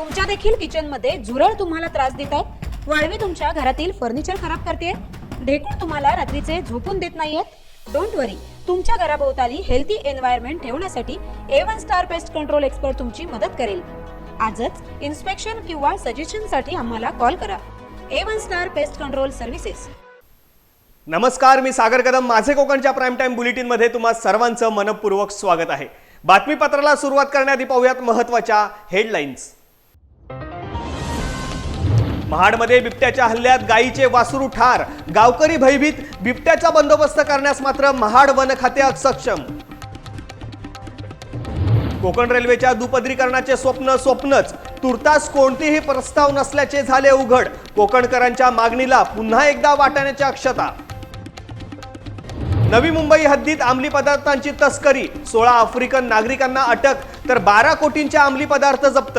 तुमच्या देखील किचनमध्ये झुरळ तुम्हाला त्रास देत आहेत. वाळवी तुमच्या घरातील फर्निचर खराब करते ढेकूळ तुम्हाला रात्रीचे झोपून देत नाहीयेत. डोंट वरी तुमच्या घराभोवताली हेल्थी एन्व्हायरमेंट ठेवण्यासाठी A one star pest control expert तुमची मदत करेल. आजच इन्स्पेक्शन किंवा सजेशनसाठी आम्हाला कॉल करा. A one star pest control services नमस्कार मी सागर कदम. माझे कोकणच्या प्राईम टाइम बुलेटिनमध्ये तुम्हा सर्वांचं मनपूर्वक स्वागत आहे. बातमीपत्राला सुरुवात करण्याआधी पाहूयात महत्त्वाच्या हेडलाईन्स महाडमध्ये बिबट्याच्या हल्ल्यात गायीचे वासरू ठार. गावकरी भयभीत बिबट्याचा बंदोबस्त करण्यास मात्र महाड वन खाते सक्षम. कोकण रेल्वेच्या दुपदरीकरणाचे स्वप्न स्वप्नच. तुर्तास कोणतेही प्रस्ताव नसल्याचे झाले उघड. कोकणकरांच्या मागणीला पुन्हा एकदा वाटण्याची अक्षता नवी मुंबई हद्दीत अंमली पदार्थांची तस्करी. सोळा आफ्रिकन नागरिकांना अटक तर बारा कोटींच्या अंमली पदार्थ जप्त.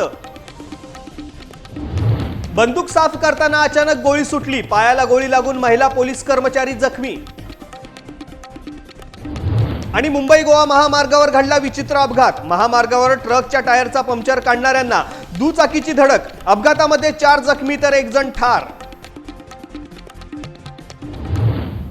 बंदूक साफ करताना अचानक गोळी सुटली. पायाला गोळी लागून महिला पोलीस कर्मचारी जखमी. आणि मुंबई गोवा महामार्गावर घडला विचित्र अपघात. महामार्गावर ट्रकच्या टायरचा पंक्चर काढणाऱ्यांना दुचाकीची धडक. अपघातामध्ये चार जखमी तर एक जण ठार.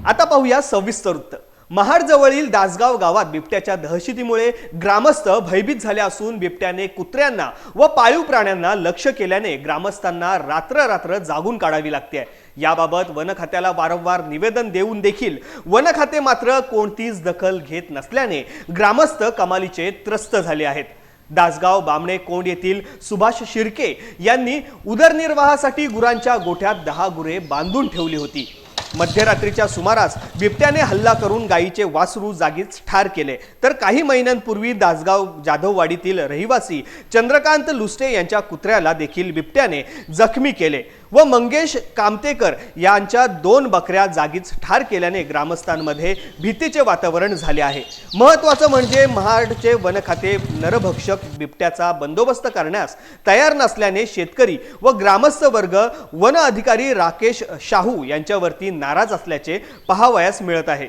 आता पाहूया सविस्तर वृत्त महाडजवळील दासगाव गावात बिबट्याच्या दहशतीमुळे ग्रामस्थ भयभीत झाले असून बिबट्याने कुत्र्यांना व पाळीव प्राण्यांना लक्ष केल्याने ग्रामस्थांना रात्र रात्र जागून काढावी लागते. याबाबत वन खात्याला वारंवार निवेदन देऊन देखील वन खाते मात्र कोणतीच दखल घेत नसल्याने ग्रामस्थ कमालीचे त्रस्त झाले आहेत. दासगाव बामणे कोंड येथील सुभाष शिर्के यांनी उदरनिर्वाहासाठी गुरांच्या गोठ्यात दहा गुरे बांधून ठेवली होती. मध्यरात्रीच्या सुमारास बिबट्याने हल्ला करून गायीचे वासरू जागीच ठार केले. तर काही महिन्यांपूर्वी दासगाव जाधववाडीतील रहिवासी चंद्रकांत लुस्टे यांच्या कुत्र्याला देखील बिबट्याने जखमी केले. व मंगेश कामतेकर यांच्या दोन बकऱ्या जागीच ठार केल्याने ग्रामस्थांमध्ये भीतीचे वातावरण झाले आहे. महत्वाचं म्हणजे महाडचे वनखाते नरभक्षक बिबट्याचा बंदोबस्त करण्यास तयार नसल्याने शेतकरी व ग्रामस्थ वर्ग वन अधिकारी राकेश शाहू यांच्यावरती नाराज असल्याचे पाहावयास मिळत आहे.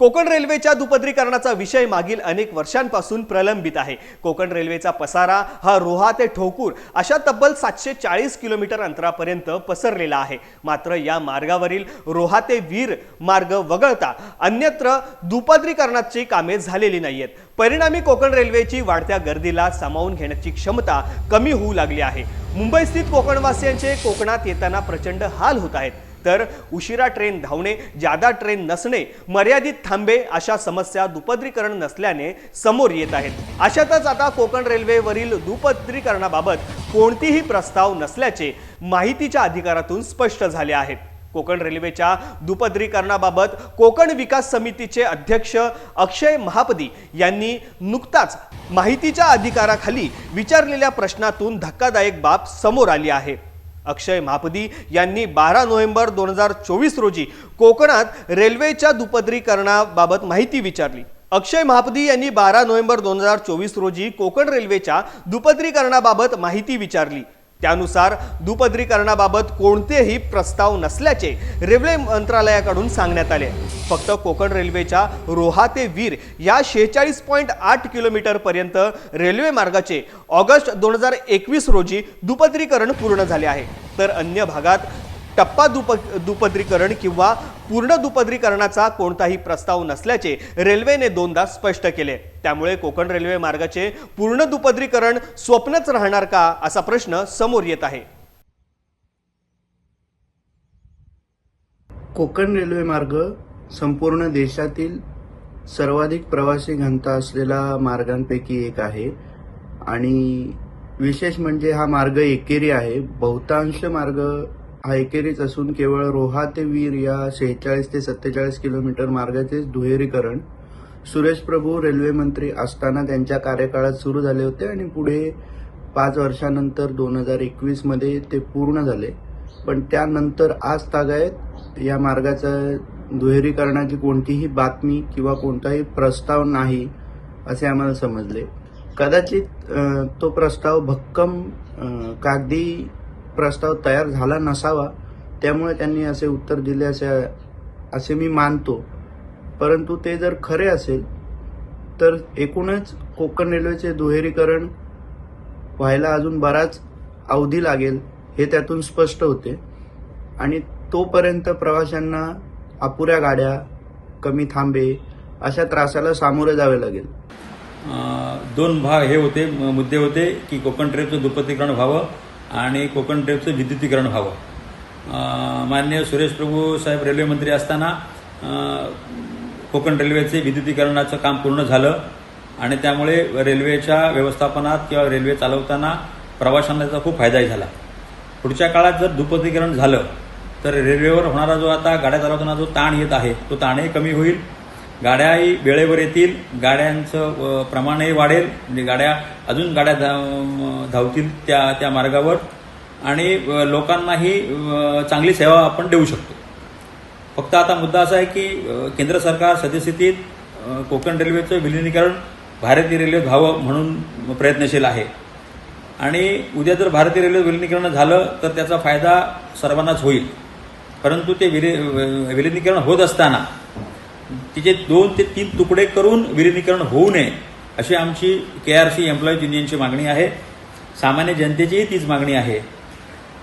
कोकण रेल्वेच्या दुपदरीकरणाचा विषय मागील अनेक वर्षांपासून प्रलंबित आहे. कोकण रेल्वेचा पसारा हा रोहा ते ठोकूर अशा तब्बल सातशे चाळीस किलोमीटर अंतरापर्यंत पसरलेला आहे. मात्र या मार्गावरील रोहा ते वीर मार्ग वगळता अन्यत्र दुपदरीकरणाची कामे झालेली नाहीयेत. परिणामी कोकण रेल्वेची वाढत्या गर्दीला सामावून घेण्याची क्षमता कमी होऊ लागली आहे. मुंबईस्थित कोकणवासियांचे कोकणात येताना प्रचंड हाल होत आहेत. तर उशिरा ट्रेन धावणे जादा ट्रेन नसणे मर्यादित थांबे अशा समस्या दुपदरीकरण नसल्याने समोर येत आहेत. अशातच आता कोकण रेल्वेवरील दुपदरीकरणाबाबत कोणतीही प्रस्ताव नसल्याचे माहितीच्या अधिकारातून स्पष्ट झाले आहेत कोकण रेल्वेच्या दुपदरीकरणाबाबत कोकण विकास समितीचे अध्यक्ष अक्षय महापदी यांनी नुकताच माहितीच्या अधिकाराखाली विचारलेल्या प्रश्नातून धक्कादायक बाब समोर आली आहे. अक्षय महापदी यांनी बारा नोव्हेंबर दोन हजार चोवीस रोजी कोकणात रेल्वेच्या दुपदरीकरणाबाबत माहिती विचारली. अक्षय महापदी यांनी बारा नोव्हेंबर दोन हजार चोवीस रोजी कोकण रेल्वेच्या दुपदरीकरणाबाबत माहिती विचारली. त्यानुसार दुपदरीकरणाबाबत कोणतेही प्रस्ताव नसल्याचे रेल्वे मंत्रालयाकडून सांगण्यात आले. फक्त कोकण रेल्वेच्या रोहा ते वीर या शेहेचाळीस पॉईंट आठ किलोमीटरपर्यंत रेल्वे मार्गाचे ऑगस्ट दोन हजार एकवीस रोजी दुपदरीकरण पूर्ण झाले आहे. तर अन्य भागात टप्पा दुप दुपदरीकरण किंवा पूर्ण दुपदरीकरणाचा कोणताही प्रस्ताव नसल्याचे रेल्वेने दोनदा स्पष्ट केले. त्यामुळे कोकण रेल्वे मार्गाचे पूर्ण दुपदरीकरण स्वप्नच राहणार का असा प्रश्न समोर येत आहे. कोकण रेल्वे मार्ग संपूर्ण देशातील सर्वाधिक प्रवासी घनता असलेला मार्गांपैकी एक आहे आणि विशेष म्हणजे हा मार्ग एकेरी आहे. बहुतांश मार्ग हा असून केवळ रोहा ते वीर या शेहेचाळीस ते सत्तेचाळीस किलोमीटर मार्गाचे दुहेरीकरण. सुरेश प्रभू रेल्वे मंत्री असताना त्यांच्या कार्यकाळात सुरू झाले होते आणि पुढे पाच वर्षानंतर दोन हजार एकवीसमध्ये ते पूर्ण झाले. पण त्यानंतर आज तागायत या मार्गाचं दुहेरीकरणाची कोणतीही बातमी किंवा कोणताही प्रस्ताव नाही असे आम्हाला समजले. कदाचित तो प्रस्ताव भक्कम कागदी प्रस्ताव तयार झाला नसावा त्यामुळे त्यांनी असे उत्तर दिले असे असे मी मानतो. परंतु ते जर खरे असेल तर एकूणच कोकण रेल्वेचे दुहेरीकरण व्हायला अजून बराच अवधी लागेल हे त्यातून स्पष्ट होते. आणि तोपर्यंत प्रवाशांना अपुऱ्या गाड्या कमी थांबे अशा त्रासाला सामोरे जावे लागेल. दोन भाग हे होते. मुद्दे होते की कोकण ट्रेनचं दुपत्रीकरण व्हावं आणि कोकण ट्रेनचं विद्युतीकरण व्हावं. माननीय सुरेश प्रभू साहेब रेल्वे मंत्री असताना कोकण रेल्वेचे विद्युतीकरणाचं काम पूर्ण झालं आणि त्यामुळे रेल्वेच्या व्यवस्थापनात किंवा रेल्वे चालवताना प्रवाशांना त्याचा खूप फायदाही झाला. पुढच्या काळात जर दुपत्तीकरण झालं तर रेल्वेवर होणारा जो आता गाड्या चालवताना जो ताण येत आहे तो ताणही कमी होईल. गाड्याही वेळेवर येतील गाड्यांचं प्रमाणही वाढेल म्हणजे गाड्या अजून गाड्या धाव धावतील त्या त्या मार्गावर आणि लोकांनाही चांगली सेवा आपण देऊ शकतो. फक्त आता मुद्दा असा आहे की केंद्र सरकार सद्यस्थितीत कोकण रेल्वेचं विलिनीकरण भारतीय रेल्वे व्हावं म्हणून प्रयत्नशील आहे. आणि उद्या जर भारतीय रेल्वे विलिनीकरण झालं तर त्याचा फायदा सर्वांनाच होईल. परंतु ते विली विलिनीकरण होत असताना तिचे दोन ते तीन तुकडे करून विलिनीकरण होऊ नये अशी आमची के आर सी एम्प्लॉईज युनियनची मागणी आहे. सामान्य जनतेचीही तीच मागणी आहे.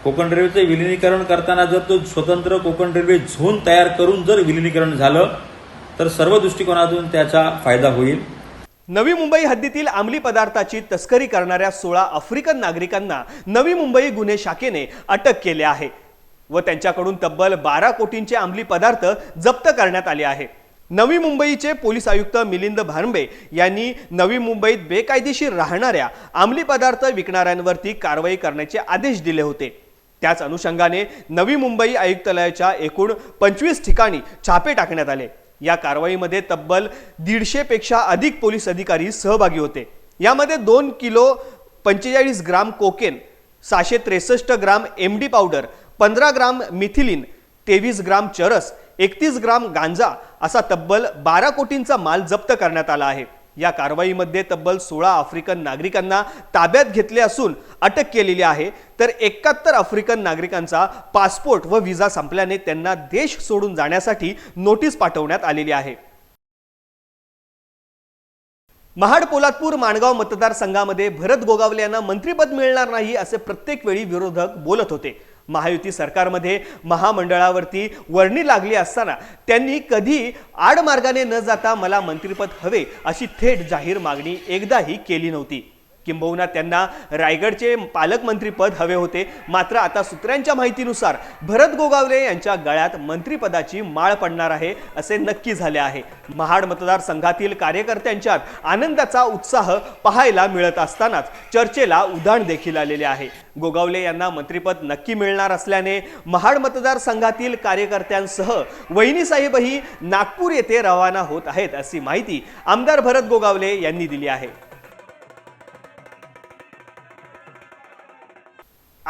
कोकण रेल्वेचं विलिनीकरण करताना जर तो स्वतंत्र कोकण रेल्वे झोन तयार करून जर विलिनीकरण झालं तर सर्व दृष्टिकोनातून त्याचा फायदा होईल. नवी मुंबई हद्दीतील अंमली पदार्थाची तस्करी करणाऱ्या सोळा आफ्रिकन नागरिकांना नवी मुंबई गुन्हे शाखेने अटक केले आहे व त्यांच्याकडून तब्बल बारा कोटींचे अंमली पदार्थ जप्त करण्यात आले आहे. नवी मुंबईचे पोलीस आयुक्त मिलिंद भारंबे यांनी नवी मुंबईत बेकायदेशीर राहणाऱ्या अंमली पदार्थ विकणाऱ्यांवरती कारवाई करण्याचे आदेश दिले होते. त्याच अनुषंगाने नवी मुंबई आयुक्तालयाच्या एकूण पंचवीस ठिकाणी छापे टाकण्यात आले. या कारवाईमध्ये तब्बल दीडशेपेक्षा अधिक पोलीस अधिकारी सहभागी होते. यामध्ये दोन किलो पंचेचाळीस ग्राम कोकेन सहाशे त्रेसष्ट ग्राम एम डी पावडर पंधरा ग्राम मिथिलिन तेवीस ग्राम चरस एकतीस ग्राम गांजा असा तब्बल बारा कोटींचा माल जप्त करण्यात आला आहे. या कारवाईमध्ये तब्बल सोळा आफ्रिकन नागरिकांना ताब्यात घेतले असून अटक केलेली आहे. तर एकाहत्तर आफ्रिकन नागरिकांचा पासपोर्ट व व्हिसा संपल्याने त्यांना देश सोडून जाण्यासाठी नोटीस पाठवण्यात आलेली आहे. महाड पोलादपूर माणगाव मतदारसंघामध्ये भरत गोगावले यांना मंत्रिपद मिळणार नाही असे प्रत्येक वेळी विरोधक बोलत होते. महायुती सरकारमध्ये महामंडळावरती वर्णी लागली असताना त्यांनी कधी आडमार्गाने न जाता मला मंत्रिपद हवे अशी थेट जाहीर मागणी एकदाही केली नव्हती. किंबहुना त्यांना रायगडचे पालकमंत्रीपद हवे होते. मात्र आता सूत्रांच्या माहितीनुसार भरत गोगावले यांच्या गळ्यात मंत्रीपदाची माळ पडणार आहे असे नक्की झाले आहे. महाड मतदारसंघातील कार्यकर्त्यांच्यात आनंदाचा उत्साह पाहायला मिळत असतानाच चर्चेला उधाण देखील आलेले आहे. गोगावले यांना मंत्रीपद नक्की मिळणार असल्याने महाड मतदारसंघातील कार्यकर्त्यांसह वहिनीसाहेबही नागपूर येथे रवाना होत आहेत अशी माहिती आमदार भरत गोगावले यांनी दिली आहे.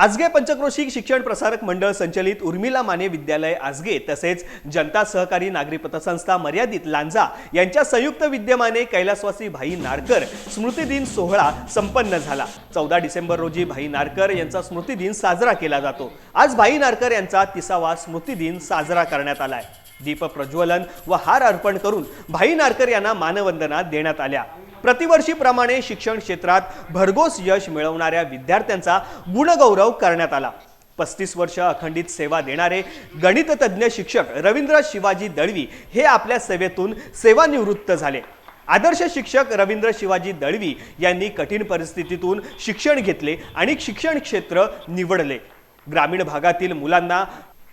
आजगे पंचक्रोशी शिक्षण प्रसारक मंडळ संचलित उर्मिला माने विद्यालय आजगे तसेच जनता सहकारी नागरी पतसंस्था मर्यादित लांजा यांच्या संयुक्त विद्यमाने कैलासवासी भाई नारकर स्मृतिदिन सोहळा संपन्न झाला. चौदा डिसेंबर रोजी भाई नारकर यांचा स्मृतिदिन साजरा केला जातो. आज भाई नारकर यांचा तिसावा स्मृतिदिन साजरा करण्यात आलाय. दीप प्रज्वलन व हार अर्पण करून भाई नारकर यांना मानवंदना देण्यात आल्या. प्रतिवर्षीप्रमाणे शिक्षण क्षेत्रात भरघोस यश मिळवणाऱ्या विद्यार्थ्यांचा गुणगौरव करण्यात आला. पस्तीस वर्ष अखंडित सेवा देणारे गणिततज्ञ शिक्षक रवींद्र शिवाजी दळवी हे आपल्या सेवेतून सेवानिवृत्त झाले. आदर्श शिक्षक रवींद्र शिवाजी दळवी यांनी कठीण परिस्थितीतून शिक्षण घेतले आणि शिक्षण क्षेत्र निवडले. ग्रामीण भागातील मुलांना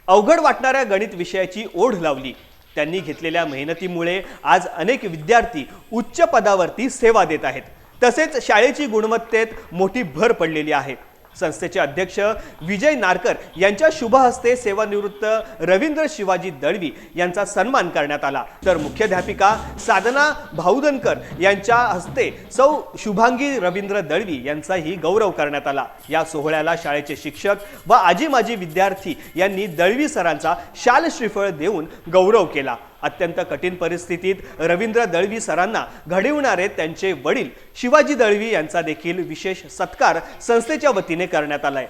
अवघड वाटणाऱ्या गणित विषयाची ओढ लावली. त्यांनी घेतलेल्या मेहनतीमुळे आज अनेक विद्यार्थी उच्च पदावरती सेवा देत आहेत. तसेच शाळेची गुणवत्तेत मोठी भर पडलेली आहे. संस्थेचे अध्यक्ष विजय नारकर यांच्या शुभ हस्ते सेवानिवृत्त रवींद्र शिवाजी दळवी यांचा सन्मान करण्यात आला. तर मुख्याध्यापिका साधना भाऊदनकर यांच्या हस्ते सौ शुभांगी रवींद्र दळवी यांचाही गौरव करण्यात आला. या सोहळ्याला शाळेचे शिक्षक व आजी माजी विद्यार्थी यांनी दळवी सरांचा शाल श्रीफळ देऊन गौरव केला. अत्यंत कठीण परिस्थितीत रवींद्र दळवी सरांना घडविणारे त्यांचे वडील शिवाजी दळवी यांचा देखील विशेष सत्कार संस्थेच्या वतीने करण्यात आलाय.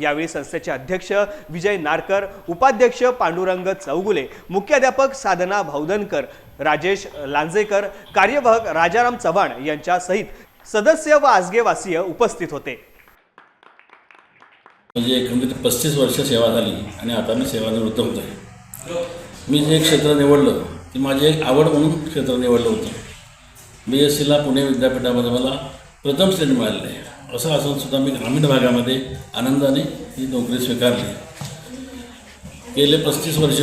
यावेळी संस्थेचे अध्यक्ष विजय नारकर उपाध्यक्ष पांडुरंग चौगुले मुख्याध्यापक साधना भाऊदनकर राजेश लांजेकर कार्यवाहक राजाराम चव्हाण यांच्यासहित सदस्य व आजगेवासीय उपस्थित होते. म्हणजे एकंदरीत पस्तीस वर्ष सेवा झाली आणि आता मी सेवानिवृत्त होतो आहे. मी जे क्षेत्र निवडलं ते माझी एक आवड म्हणून क्षेत्र निवडलं होतं. बी एस सीला पुणे विद्यापीठामध्ये मला प्रथम श्रेणी मिळालेली आहे. असं असून सुद्धा मी ग्रामीण भागामध्ये आनंदाने ही नोकरी स्वीकारली. गेले पस्तीस वर्ष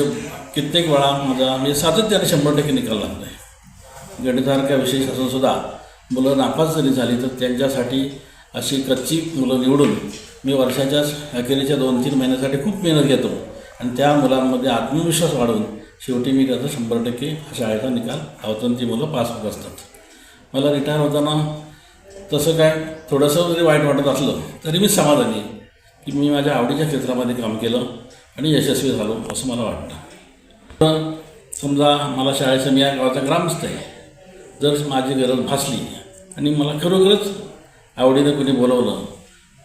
कित्येक वेळा माझा मी सातत्याने शंभर टक्के निकाल लागला आहे. गणितासारख्या विशेष असून सुद्धा मुलं नापास जरी झाली तर त्यांच्यासाठी अशी कच्ची मुलं निवडून मी वर्षाच्या अखेरीच्या दोन तीन महिन्यासाठी खूप मेहनत घेतो. आणि त्या मुलांमध्ये आत्मविश्वास वाढवून शेवटी मी त्याचा शंभर टक्के शाळेचा निकाल लावतो आणि ती मुलं पास होत असतात. मला रिटायर होताना तसं काय थोडंसं जरी वाईट वाटत असलं तरी मी समाधानी की मी माझ्या आवडीच्या क्षेत्रामध्ये काम केलं आणि यशस्वी झालो असं मला वाटतं. तर समजा मला शाळेचं मी या गावाचा ग्रामस्थ आहे. जर माझी गरज भासली आणि मला खरोखरच आवडीनं कुणी बोलवलं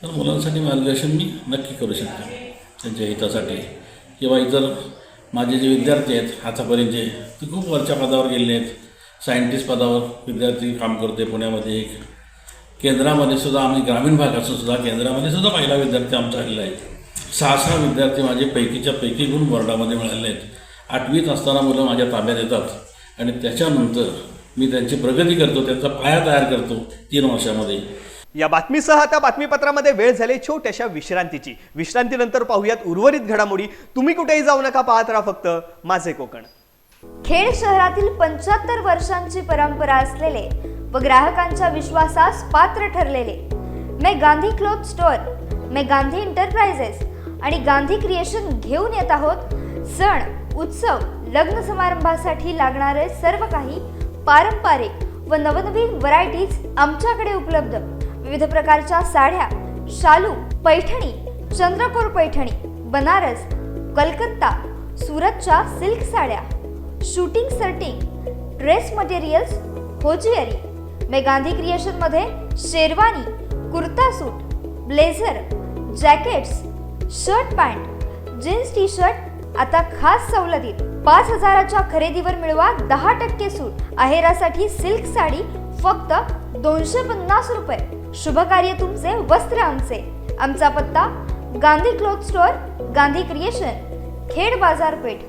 तर मुलांसाठी मार्गदर्शन मी नक्की करू शकतो. त्यांच्या हितासाठी किंवा इतर माझे जे विद्यार्थी आहेत आतापर्यंतचे ते खूप वरच्या पदावर गेलेले आहेत. सायंटिस्ट पदावर विद्यार्थी काम करते पुण्यामध्ये एक. केंद्रामध्ये सुद्धा आम्ही ग्रामीण भाग असून सुद्धा केंद्रामध्ये सुद्धा पहिला विद्यार्थी आमचा आलेला आहे. सहा सहा विद्यार्थी माझे पैकीच्या पैकी गुण बोर्डामध्ये मिळाले आहेत. आठवीत असताना मुलं माझ्या ताब्यात येतात. आणि त्याच्यानंतर मी त्यांची प्रगती करतो त्यांचा पाया तयार करतो तीन वर्षामध्ये. या बातमीसह आता बातमीपत्रामध्ये वेळ झाली छोट्याशा विश्रांतीची. विश्रांतीनंतर पाहूयात उर्वरित घडामोडी. तुम्ही कुठेही जाऊ नका पाहत राहा फक्त माझे कोकण. खेड शहरातील पंच्याहत्तर वर्षांची परंपरा असलेले व ग्राहकांच्या विश्वासास पात्र ठरलेले मे गांधी क्लोथ स्टोअर मे गांधी एंटरप्राइजेस आणि गांधी क्रिएशन घेऊन येत आहोत सण उत्सव लग्न समारंभासाठी लागणारे सर्व काही पारंपरिक व नवनवीन व्हरायटीज आमच्याकडे उपलब्ध. विविध प्रकारच्या साड्या शालू पैठणी चंद्रकोर पैठणी बनारस कलकत्ता सुरतच्या सिल्क साड्या shooting shirting dress materials hosiery मे Gandhi क्रिएशनमध्ये sherwani kurta suit blazer jackets shirt pant jeans T shirt आता खास सवलतीत पाच हजाराच्या खरेदीवर मिळवा दहा टक्के सूट. आहेरासाठी सिल्क साडी फक्त दोनशे पन्नास रुपये. शुभ कार्य तुमचे वस्त्र आमचे. आमचा पत्ता Gandhi cloth store Gandhi creation Khed बाजारपेठ.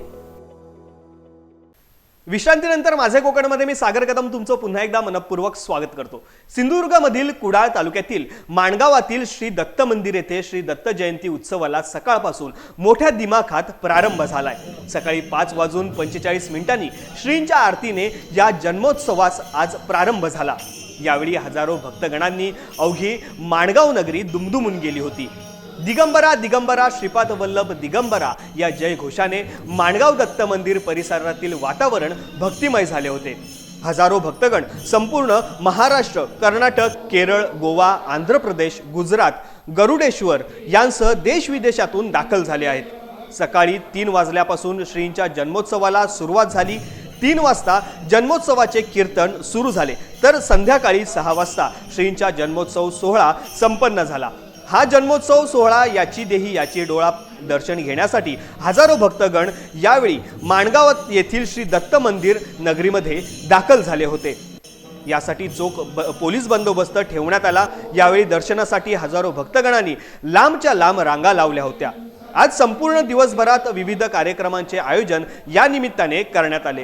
विश्रांतीनंतर माझे कोकणमध्ये मी सागर कदम तुमचं पुन्हा एकदा मनपूर्वक स्वागत करतो. सिंधुदुर्गमधील कुडाळ तालुक्यातील माणगावातील श्री दत्त मंदिर येथे श्री दत्त जयंती उत्सवाला सकाळपासून मोठ्या दिमाखात प्रारंभ झालाय. सकाळी पाच वाजून पंचेचाळीस मिनिटांनी श्रींच्या आरतीने या जन्मोत्सवास आज प्रारंभ झाला. यावेळी हजारो भक्तगणांनी अवघी माणगाव नगरी दुमदुमून गेली होती. दिगंबरा दिगंबरा श्रीपाद वल्लभ दिगंबरा या जयघोषाने माणगाव दत्त मंदिर परिसरातील वातावरण भक्तिमय झाले होते. हजारो भक्तगण संपूर्ण महाराष्ट्र कर्नाटक केरळ गोवा आंध्र प्रदेश गुजरात गरुडेश्वर यांसह देशविदेशातून दाखल झाले आहेत. सकाळी तीन वाजल्यापासून श्रींच्या जन्मोत्सवाला सुरुवात झाली. तीन वाजता जन्मोत्सवाचे कीर्तन सुरू झाले. तर संध्याकाळी सहा वाजता श्रींचा जन्मोत्सव सोहळा संपन्न झाला. हा जन्मोत्सव सोहळा याची देही याची डोळा दर्शन घेण्यासाठी हजारो भक्तगण यावेळी माणगावत येथील श्री दत्त मंदिर नगरीमध्ये दाखल झाले होते. यासाठी चोख ब पोलीस बंदोबस्त ठेवण्यात आला. यावेळी दर्शनासाठी हजारो भक्तगणांनी लांबच्या लांब रांगा लावल्या होत्या. आज संपूर्ण दिवसभरात विविध कार्यक्रमांचे आयोजन या निमित्ताने करण्यात आले.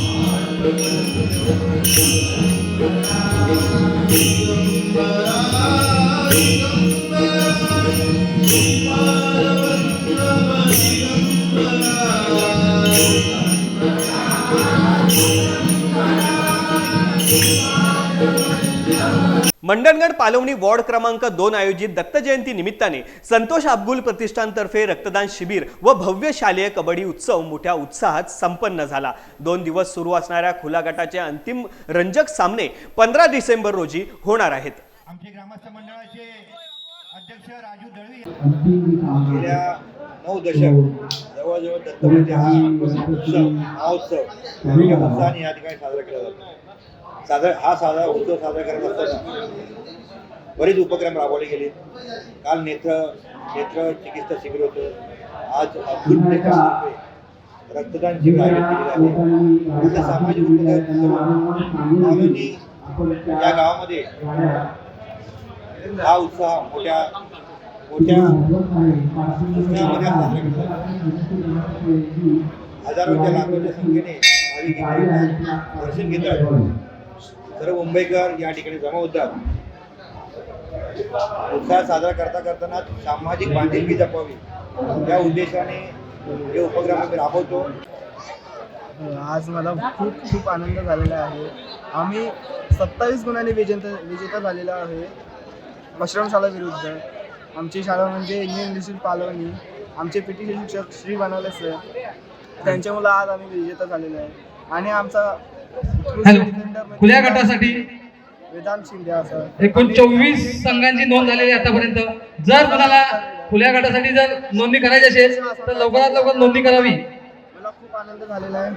मंडणगड पालवणी वॉर्ड क्रमांक दोन आयोजित दत्त जयंती निमित्ताने संतोष अब्गुल प्रतिष्ठानतर्फे रक्तदान शिबिर व भव्य शालेय कबड्डी उत्सव मोठ्या उत्साहात संपन्न झाला. दोन दिवस सुरू असणाऱ्या खुला गटाचे अंतिम रंजक सामने पंधरा डिसेंबर रोजी होणार आहेत. आमचे ग्रामस्थ मंडळाचे अध्यक्ष राजू दळवी. गेल्या नऊ दशक जवळजवळ दत्तमध्ये हा उत्सव महोत्सव मोठ्या उत्साहाने या ठिकाणी साजरा केला जातो. साजरा हा साजरा उत्सव साजरा करत असताना बरेच उपक्रम राबवले गेले. काल नेत्र नेत्र चिकित्सा शिबिर होतं. आज प्रतिष्ठानतर्फे रक्तदान शिबिर आयोजित केलेलं आहे. विविध सामाजिक उपक्रम या गावामध्ये हा उत्साह मोठ्या मोठ्या उत्साहामध्ये साजरा केला. हजारोच्या लाखोच्या संख्येने भाविक दर्शन घेतात. सर्व मुंबईकर या ठिकाणी जमा होतात. उत्साह साजरा करता करताना सामाजिक बांधिलकी जपावी. त्या उद्देशाने हे उपक्रम आम्ही राबवतो. आज मला खूप खूप आनंद झालेला आहे. आम्ही सत्तावीस गुणांनी विजेता विजेता झालेला आहे. मश्रमशाला विरुद्ध. आमची शाळा म्हणजे इंडियन इंग्लिश पालवणी. आमचे पी टी शिक्षक श्री बनवले सर. त्यांच्यामुळं आज आम्ही विजेता झालेलो आहे. आणि आमचा हॅलो. खुल्या गटासाठी वेदांत शिंदे असं. एकूण चोवीस संघांची नोंद झालेली आहे आतापर्यंत. जर कोणाला खुल्या गटासाठी जर नोंदणी करायची असेल तर लवकरात लवकर नोंदणी करावी. मला खूप आनंद झालेला आहे.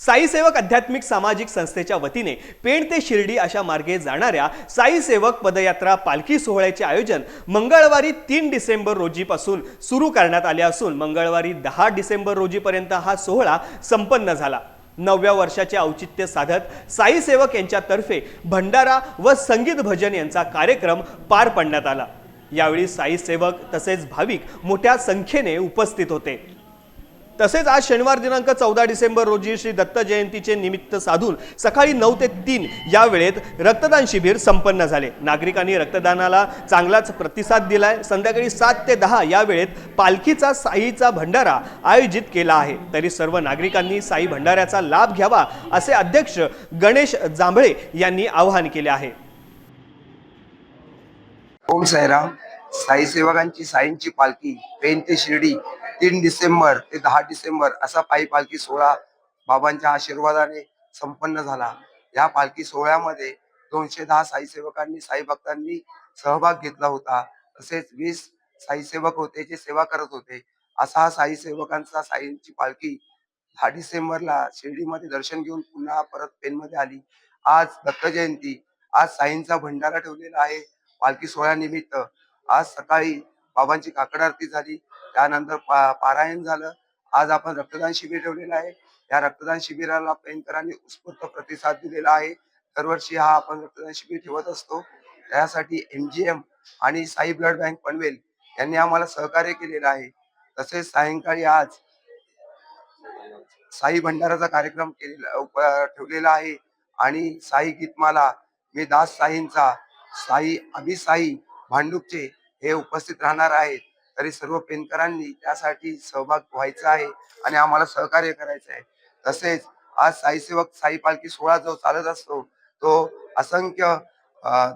साई सेवक आध्यात्मिक सामाजिक संस्थेच्या वतीने पेण ते शिर्डी अशा मार्गे जाणाऱ्या साई सेवक पदयात्रा पालखी सोहळ्याचे आयोजन मंगळवारी तीन डिसेंबर रोजीपासून सुरू करण्यात आले असून मंगळवारी दहा डिसेंबर रोजीपर्यंत हा सोहळा संपन्न झाला. नवव्या वर्षाचे औचित्य साधत साई सेवक यांच्यातर्फे भंडारा व संगीत भजन यांचा कार्यक्रम पार पाडण्यात आला. यावेळी साई सेवक तसेच भाविक मोठ्या संख्येने उपस्थित होते. तसेच आज शनिवार दिनांक चौदा डिसेंबर रोजी श्री दत्त जयंतीचे निमित्त साधून सकाळी नऊ ते तीन या वेळेत रक्तदान शिबिर संपन्न झाले. नागरिकांनी रक्तदानाला चांगलाच प्रतिसाद दिलाय. संध्याकाळी सात ते दहा या वेळेत पालखीचा साईचा भंडारा आयोजित केला आहे. तरी सर्व नागरिकांनी साई भंडाऱ्याचा लाभ घ्यावा असे अध्यक्ष गणेश जांभळे यांनी आवाहन केले आहे. ओम साईराम. साई सेवकांची साईंची पालखी पेन ते शिर्डी तीन डिसेंबर ते दहा डिसेंबर असा पायी पालखी सोहळा बाबांच्या आशीर्वादाने संपन्न झाला. या पालखी सोहळ्यामध्ये दोनशे दहा साईसेवकांनी साई भक्तांनी सहभाग घेतला होता. तसेच वीस साईसेवक होते जे सेवा करत होते. असा हा साई सेवकांचा साईंची पालखी दहा डिसेंबरला शिर्डीमध्ये दर्शन घेऊन पुन्हा परत पेनमध्ये आली. आज दत्त जयंती. आज साईंचा भंडारा ठेवलेला आहे पालखी सोहळ्यानिमित्त. आज सकाळी बाबांची काकड आरती झाली. त्यानंतर पा पारायण झालं. आज आपण रक्तदान शिबिर ठेवलेलं आहे. या रक्तदान शिबिराला पेनकरांनी उत्स्फूर्त प्रतिसाद दिलेला आहे. दरवर्षी हा आपण रक्तदान शिबिर ठेवत असतो. त्यासाठी एमजीएम आणि साई ब्लड बँक पनवेल यांनी आम्हाला सहकार्य केलेलं आहे. तसेच सायंकाळी आज साई भंडाराचा कार्यक्रम केलेला उप- ठेवलेला आहे. आणि साई गीतमाला मी दास साईंचा साई अभिसाई भांडुपचे हे उपस्थित राहणार आहेत. तरी सर्व पेनकरांनी त्यासाठी सहभाग व्हायचा आहे आणि आम्हाला सहकार्य करायचं आहे. तसेच आज साईसेवक साई पालखी सोहळा जो चालत असतो तो असंख्य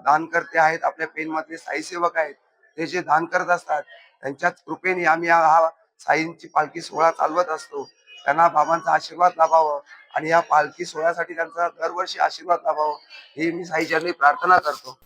दानकर्ते आहेत आपल्या पेनमधले साईसेवक आहेत ते जे दान करत असतात त्यांच्याच कृपेने आम्ही हा हा साईंची पालखी सोहळा चालवत असतो. त्यांना बाबांचा आशीर्वाद लाभावं आणि या पालखी सोहळ्यासाठी त्यांचा दरवर्षी आशीर्वाद लाभावं ही मी साईचरणी प्रार्थना करतो.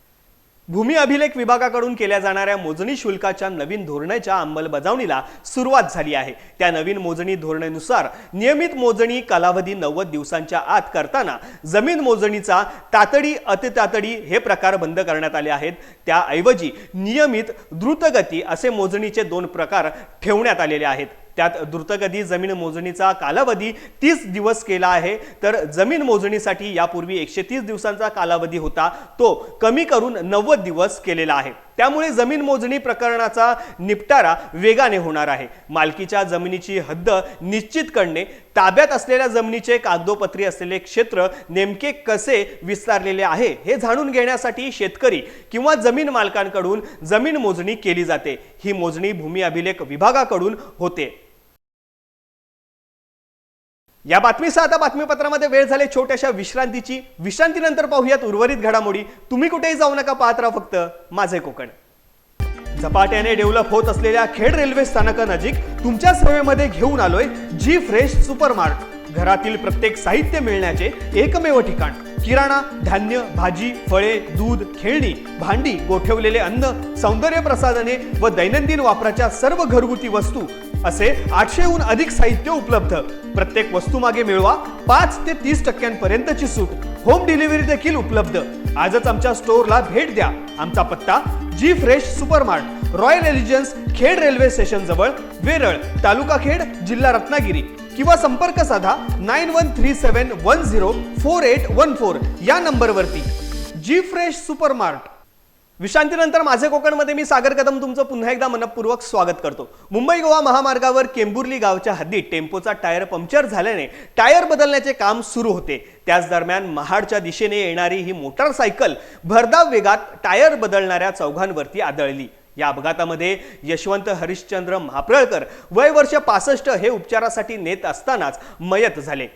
भूमी अभिलेख विभागाकडून केल्या जाणाऱ्या मोजणी शुल्काच्या नवीन धोरणाच्या अंमलबजावणीला सुरुवात झाली आहे. त्या नवीन मोजणी धोरणानुसार नियमित मोजणी कालावधी नव्वद दिवसांच्या आत करताना जमीन मोजणीचा तातडी अतितातडी हे प्रकार बंद करण्यात आले आहेत. त्याऐवजी नियमित द्रुतगती असे मोजणीचे दोन प्रकार ठेवण्यात आलेले आहेत. त्यात द्रुतगती जमीन मोजणीचा कालावधी तीस दिवस केला आहे. तर जमीन मोजणीसाठी यापूर्वी एकशे तीस दिवसांचा कालावधी होता. तो कमी करून नव्वद दिवस केलेला आहे. त्यामुळे जमीन मोजणी प्रकरणाचा निपटारा वेगाने होणार आहे. मालकीच्या जमिनीची हद्द निश्चित करणे ताब्यात असलेल्या जमिनीचे कागदोपत्री असलेले क्षेत्र नेमके कसे विस्तारलेले आहे हे जाणून घेण्यासाठी शेतकरी किंवा जमीन मालकांकडून जमीन मोजणी केली जाते. ही मोजणी भूमी अभिलेख विभागाकडून होते. या बातमीसह आता बातमीपत्रामध्ये वेळ झाले छोट्याशा विश्रांतीची. विश्रांतीनंतर पाहूयात उर्वरित घडामोडी. तुम्ही कुठेही जाऊ नका पाहत राहा फक्त माझे कोकण. झपाट्याने डेव्हलप होत असलेल्या खेड रेल्वे स्थानकानजीक तुमच्या सेवेमध्ये घेऊन आलोय जी फ्रेश सुपरमार्ट. घरातील प्रत्येक साहित्य मिळण्याचे एकमेव ठिकाण. किराणा धान्य भाजी फळे दूध खेळणी भांडी गोठवलेले अन्न सौंदर्य प्रसाधने व दैनंदिन वापराच्या सर्व घरगुती वस्तू असे आठशेहून अधिक साहित्य उपलब्ध. प्रत्येक वस्तू मागे मिळवा पाच ते तीस टक्क्यांपर्यंतची सूट. होम डिलिव्हरी देखील उपलब्ध. आजच आमच्या स्टोअरला भेट द्या. आमचा पत्ता G fresh supermart royal elegance Khed railway station जवळ वेरळ तालुका खेड जिल्हा रत्नागिरी. किंवा संपर्क साधा nine one three seven one zero four eight one four या नंबरवरती. G fresh supermart. विश्रांतीनंतर माझे कोकणमध्ये मी सागर कदम तुमचं पुन्हा एकदा मनपूर्वक स्वागत करतो. मुंबई गोवा महामार्गावर केंबुर्ली गावच्या हद्दीत टेम्पोचा टायर पंक्चर झाल्याने टायर बदलण्याचे काम सुरू होते. त्याच दरम्यान महाडच्या दिशेने येणारी ही मोटारसायकल भरधाव वेगात टायर बदलणाऱ्या चौघांवरती आदळली. या अपघातामध्ये यशवंत हरिश्चंद्र म्हाप्रळकर वय वर्ष पासष्ट हे उपचारासाठी नेत असतानाच मयत झाले.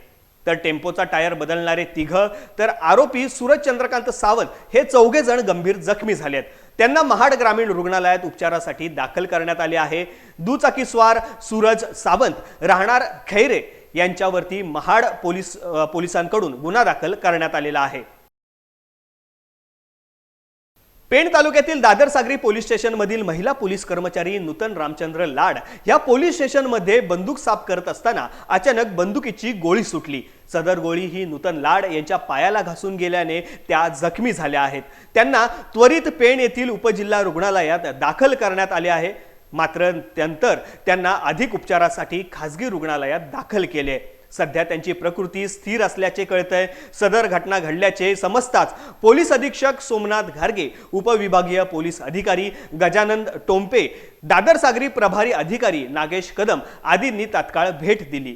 तर टेम्पोचा टायर बदलणारे तिघ तर आरोपी सूरज चंद्रकांत सावंत हे चौघे जण गंभीर जखमी झालेत त्यांना महाड ग्रामीण रुग्णालयात उपचारासाठी दाखल करण्यात आले आहे. दुचाकी स्वार सूरज सावंत राहणार खैरे यांच्यावरती महाड पोलीस पोलिसांकडून गुन्हा दाखल करण्यात आलेला आहे. पेण तालुक्यातील दादर सागरी पोलीस स्टेशनमधील महिला पोलीस कर्मचारी नूतन रामचंद्र लाड या पोलीस स्टेशनमध्ये बंदूक साफ करत असताना अचानक बंदुकीची गोळी सुटली. सदर गोळी ही नूतन लाड यांच्या पायाला घासून गेल्याने त्या जखमी झाल्या आहेत. त्यांना त्वरित पेण येथील उपजिल्हा रुग्णालयात दाखल करण्यात आले आहे. मात्र त्यानंतर त्यांना अधिक उपचारासाठी खासगी रुग्णालयात दाखल केले. सध्या त्यांची प्रकृती स्थिर असल्याचे कळतंय. सदर घटना घडल्याचे समजताच पोलीस अधीक्षक सोमनाथ घारगे उपविभागीय पोलीस अधिकारी गजानंद टोंपे दादर सागरी प्रभारी अधिकारी नागेश कदम आदींनी तात्काळ भेट दिली.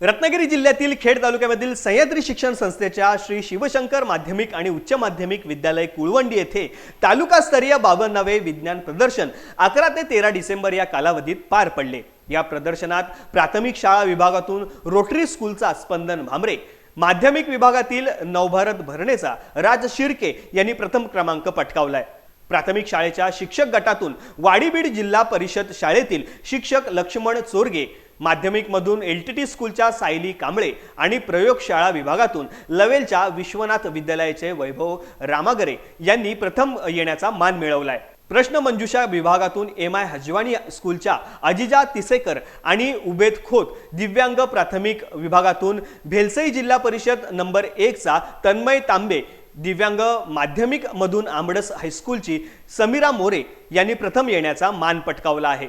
रत्नागिरी जिल्ह्यातील खेड तालुक्यामधील सह्याद्री शिक्षण संस्थेच्या श्री शिवशंकर माध्यमिक आणि उच्च माध्यमिक विद्यालय कुळवंडी येथे तालुकास्तरीय बावन्नावे विज्ञान प्रदर्शन अकरा ते तेरा डिसेंबर या कालावधीत पार पडले. या प्रदर्शनात प्राथमिक शाळा विभागातून रोटरी स्कूलचा स्पंदन भामरे माध्यमिक विभागातील नवभारत भरणेचा राज शिर्के यांनी प्रथम क्रमांक पटकावलाय. प्राथमिक शाळेच्या शिक्षक गटातून वाडीबीड जिल्हा परिषद शाळेतील शिक्षक लक्ष्मण चोरगे माध्यमिकमधून एल टी टी स्कूलच्या सायली कांबळे आणि प्रयोगशाळा विभागातून लवेलच्या विश्वनाथ विद्यालयाचे वैभव रामागरे यांनी प्रथम येण्याचा मान मिळवलाय. प्रश्नमंजुषा विभागातून एम आय हजवाणी स्कूलच्या अजिजा तिसेकर आणि उबेद खोत दिव्यांग प्राथमिक विभागातून भेलसई जिल्हा परिषद नंबर एकचा तन्मय तांबे दिव्यांग माध्यमिक मधून आंबडस हायस्कूलची समीरा मोरे यांनी प्रथम येण्याचा मान पटकावला आहे.